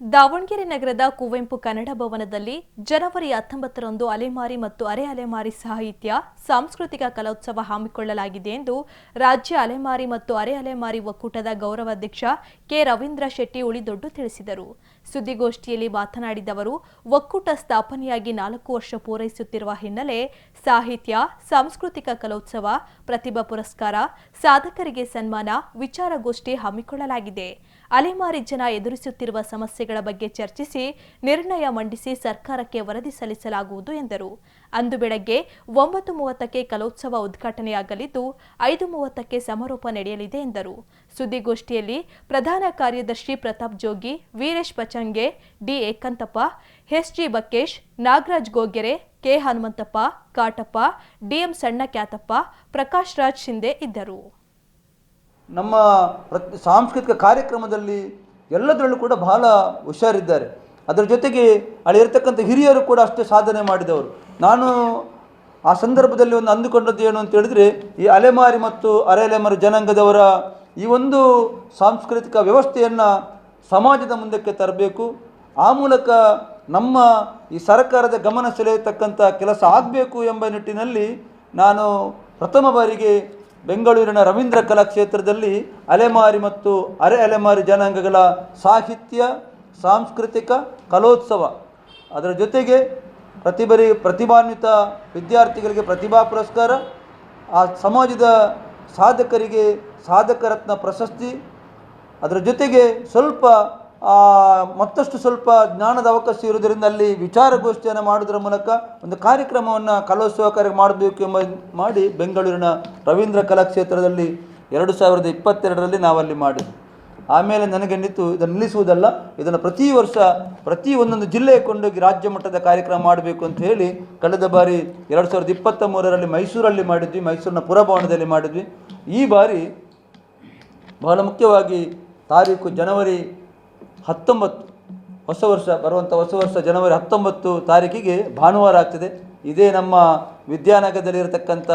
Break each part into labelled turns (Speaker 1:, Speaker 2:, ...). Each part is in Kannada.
Speaker 1: ದಾವಣಗೆರೆ ನಗರದ ಕುವೆಂಪು ಕನ್ನಡ ಭವನದಲ್ಲಿ ಜನವರಿ ಹತ್ತೊಂಬತ್ತರಂದು ಅಲೆಮಾರಿ ಮತ್ತು ಅರೆ ಅಲೆಮಾರಿ ಸಾಹಿತ್ಯ, ಸಾಂಸ್ಕೃತಿಕ ಕಲೋತ್ಸವ ಹಮ್ಮಿಕೊಳ್ಳಲಾಗಿದೆ ಎಂದು ರಾಜ್ಯ ಅಲೆಮಾರಿ ಮತ್ತು ಅರೆ ಅಲೆಮಾರಿ ಒಕ್ಕೂಟದ ಗೌರವಾಧ್ಯಕ್ಷ ಕೆ. ರವೀಂದ್ರ ಶೆಟ್ಟಿ ಉಳಿದೊಡ್ಡು ತಿಳಿಸಿದರು. ಸುದ್ದಿಗೋಷ್ಠಿಯಲ್ಲಿ ಮಾತನಾಡಿದ ಅವರು, ಒಕ್ಕೂಟ ಸ್ಥಾಪನೆಯಾಗಿ ನಾಲ್ಕು ವರ್ಷ ಪೂರೈಸುತ್ತಿರುವ ಹಿನ್ನೆಲೆ ಸಾಹಿತ್ಯ, ಸಾಂಸ್ಕೃತಿಕ ಕಲೋತ್ಸವ, ಪ್ರತಿಭಾ ಪುರಸ್ಕಾರ, ಸಾಧಕರಿಗೆ ಸನ್ಮಾನ, ವಿಚಾರಗೋಷ್ಠಿ ಹಮ್ಮಿಕೊಳ್ಳಲಾಗಿದೆ. ಅಲೆಮಾರಿ ಜನ ಎದುರಿಸುತ್ತಿರುವ ಸಮಸ್ಯೆಗಳ ಬಗ್ಗೆ ಚರ್ಚಿಸಿ ನಿರ್ಣಯ ಮಂಡಿಸಿ ಸರ್ಕಾರಕ್ಕೆ ವರದಿ ಸಲ್ಲಿಸಲಾಗುವುದು ಎಂದರು. ಅಂದು ಬೆಳಗ್ಗೆ ಒಂಬತ್ತು ಮೂವತ್ತಕ್ಕೆ ಕಲೋತ್ಸವ ಉದ್ಘಾಟನೆಯಾಗಲಿದ್ದು, ಐದು ಮೂವತ್ತಕ್ಕೆ ಸಮಾರೋಪ ನಡೆಯಲಿದೆ ಎಂದರು. ಸುದ್ದಿಗೋಷ್ಠಿಯಲ್ಲಿ ಪ್ರಧಾನ ಕಾರ್ಯದರ್ಶಿ Pratap Jogi, Veeresh Pachange, D Ekantappa SG Bakkesh Nagaraj Gogere, K Hanumanthappa, Katappa DM Sanna Kyatappa Prakash Raj Shinde ಇದ್ದರು.
Speaker 2: ನಮ್ಮ ಪ್ರತಿ ಸಾಂಸ್ಕೃತಿಕ ಕಾರ್ಯಕ್ರಮದಲ್ಲಿ ಎಲ್ಲದರಲ್ಲೂ ಕೂಡ ಬಹಳ ಹುಷಾರಿದ್ದಾರೆ. ಅದರ ಜೊತೆಗೆ ಅಲ್ಲಿರ್ತಕ್ಕಂಥ ಹಿರಿಯರು ಕೂಡ ಅಷ್ಟೇ ಸಾಧನೆ ಮಾಡಿದವರು. ನಾನು ಆ ಸಂದರ್ಭದಲ್ಲಿ ಒಂದು ಅಂದುಕೊಂಡದ್ದು ಏನು ಅಂತ ಹೇಳಿದ್ರೆ, ಈ ಅಲೆಮಾರಿ ಮತ್ತು ಅರೆ ಅಲೆಮಾರಿ ಜನಾಂಗದವರ ಈ ಒಂದು ಸಾಂಸ್ಕೃತಿಕ ವ್ಯವಸ್ಥೆಯನ್ನು ಸಮಾಜದ ಮುಂದಕ್ಕೆ ತರಬೇಕು. ಆ ಮೂಲಕ ನಮ್ಮ ಈ ಸರ್ಕಾರದ ಗಮನ ಸೆಳೆಯತಕ್ಕಂಥ ಕೆಲಸ ಆಗಬೇಕು ಎಂಬ ನಿಟ್ಟಿನಲ್ಲಿ ನಾನು ಪ್ರಥಮ ಬಾರಿಗೆ ಬೆಂಗಳೂರಿನ ರವೀಂದ್ರ ಕಲಾಕ್ಷೇತ್ರದಲ್ಲಿ ಅಲೆಮಾರಿ ಮತ್ತು ಅರೆ ಅಲೆಮಾರಿ ಜನಾಂಗಗಳ ಸಾಹಿತ್ಯ, ಸಾಂಸ್ಕೃತಿಕ ಕಲೋತ್ಸವ. ಅದರ ಜೊತೆಗೆ ಪ್ರತಿಭರಿ, ಪ್ರತಿಭಾನ್ವಿತ ವಿದ್ಯಾರ್ಥಿಗಳಿಗೆ ಪ್ರತಿಭಾ ಪುರಸ್ಕಾರ, ಆ ಸಮಾಜದ ಸಾಧಕರಿಗೆ ಸಾಧಕ ರತ್ನ ಪ್ರಶಸ್ತಿ. ಅದರ ಜೊತೆಗೆ ಸ್ವಲ್ಪ ಮತ್ತಷ್ಟು ಸ್ವಲ್ಪ ಜ್ಞಾನದ ಅವಕಾಶ ಇರುವುದರಿಂದ ಅಲ್ಲಿ ವಿಚಾರಗೋಷ್ಠಿಯನ್ನು ಮಾಡುವುದರ ಮೂಲಕ ಒಂದು ಕಾರ್ಯಕ್ರಮವನ್ನು ಕಲೋತ್ಸವ ಕಾರ್ಯ ಮಾಡಬೇಕು ಎಂಬ ಮಾಡಿ ಬೆಂಗಳೂರಿನ ರವೀಂದ್ರ ಕಲಾಕ್ಷೇತ್ರದಲ್ಲಿ ಎರಡು ಸಾವಿರದ ಇಪ್ಪತ್ತೆರಡರಲ್ಲಿ ನಾವಲ್ಲಿ ಮಾಡಿದ್ವಿ. ಆಮೇಲೆ ನನಗೆ ನಿಂತು ಇದನ್ನು ನಿಲ್ಲಿಸುವುದಲ್ಲ, ಇದನ್ನು ಪ್ರತಿ ವರ್ಷ ಪ್ರತಿ ಒಂದೊಂದು ಜಿಲ್ಲೆಗೆ ಕೊಂಡೋಗಿ ರಾಜ್ಯ ಮಟ್ಟದ ಕಾರ್ಯಕ್ರಮ ಮಾಡಬೇಕು ಅಂತ ಹೇಳಿ ಕಳೆದ ಬಾರಿ ಎರಡು ಸಾವಿರದ ಇಪ್ಪತ್ತ ಮೂರರಲ್ಲಿ ಮೈಸೂರಲ್ಲಿ ಮಾಡಿದ್ವಿ, ಮೈಸೂರಿನ ಪುರಭವನದಲ್ಲಿ ಮಾಡಿದ್ವಿ. ಈ ಬಾರಿ ಬಹಳ ಮುಖ್ಯವಾಗಿ ತಾರೀಕು ಜನವರಿ ಹತ್ತೊಂಬತ್ತು ಹೊಸ ವರ್ಷ ಬರುವಂಥ ಹೊಸ ವರ್ಷ ಜನವರಿ ಹತ್ತೊಂಬತ್ತು ತಾರೀಕಿಗೆ ಭಾನುವಾರ ಆಗ್ತದೆ. ಇದೇ ನಮ್ಮ ವಿದ್ಯಾನಗರದಲ್ಲಿರತಕ್ಕಂಥ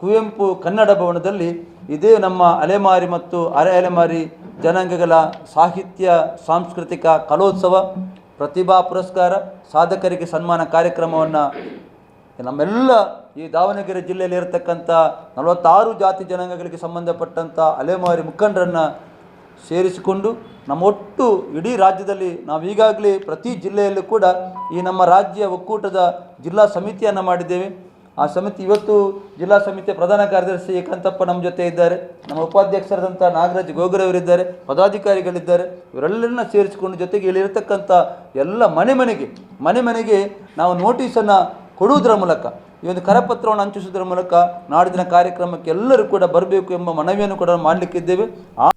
Speaker 2: ಕುವೆಂಪು ಕನ್ನಡ ಭವನದಲ್ಲಿ ಇದೇ ನಮ್ಮ ಅಲೆಮಾರಿ ಮತ್ತು ಅರೆ ಅಲೆಮಾರಿ ಜನಾಂಗಗಳ ಸಾಹಿತ್ಯ, ಸಾಂಸ್ಕೃತಿಕ ಕಲೋತ್ಸವ, ಪ್ರತಿಭಾ ಪುರಸ್ಕಾರ, ಸಾಧಕರಿಗೆ ಸನ್ಮಾನ ಕಾರ್ಯಕ್ರಮವನ್ನು ನಮ್ಮೆಲ್ಲ ಈ ದಾವಣಗೆರೆ ಜಿಲ್ಲೆಯಲ್ಲಿ ಇರತಕ್ಕಂಥ ನಲವತ್ತಾರು ಜಾತಿ ಜನಾಂಗಗಳಿಗೆ ಸಂಬಂಧಪಟ್ಟಂಥ ಅಲೆಮಾರಿ ಮುಖಂಡರನ್ನು ಸೇರಿಸಿಕೊಂಡು ನಮ್ಮ ಒಟ್ಟು ಇಡೀ ರಾಜ್ಯದಲ್ಲಿ ನಾವು ಈಗಾಗಲೇ ಪ್ರತಿ ಜಿಲ್ಲೆಯಲ್ಲೂ ಕೂಡ ಈ ನಮ್ಮ ರಾಜ್ಯ ಒಕ್ಕೂಟದ ಜಿಲ್ಲಾ ಸಮಿತಿಯನ್ನು ಮಾಡಿದ್ದೇವೆ. ಆ ಸಮಿತಿ ಇವತ್ತು ಜಿಲ್ಲಾ ಸಮಿತಿಯ ಪ್ರಧಾನ ಕಾರ್ಯದರ್ಶಿ ಏಕಾಂತಪ್ಪ ನಮ್ಮ ಜೊತೆ ಇದ್ದಾರೆ. ನಮ್ಮ ಉಪಾಧ್ಯಕ್ಷರಾದಂಥ ನಾಗರಾಜ್ ಗೋಗರವರಿದ್ದಾರೆ ಪದಾಧಿಕಾರಿಗಳಿದ್ದಾರೆ. ಇವರೆಲ್ಲರನ್ನ ಸೇರಿಸಿಕೊಂಡು ಜೊತೆಗೆ ಇಲ್ಲಿರತಕ್ಕಂಥ ಎಲ್ಲ ಮನೆ ಮನೆಗೆ ಮನೆ ಮನೆಗೆ ನಾವು ನೋಟಿಸನ್ನು ಕೊಡುವುದರ ಮೂಲಕ, ಈ ಒಂದು ಕರಪತ್ರವನ್ನು ಹಂಚಿಸುವುದರ ಮೂಲಕ ನಾಡಿನ ಕಾರ್ಯಕ್ರಮಕ್ಕೆ ಎಲ್ಲರೂ ಕೂಡ ಬರಬೇಕು ಎಂಬ ಮನವಿಯನ್ನು ಕೂಡ ಮಾಡಲಿಕ್ಕಿದ್ದೇವೆ. ಆ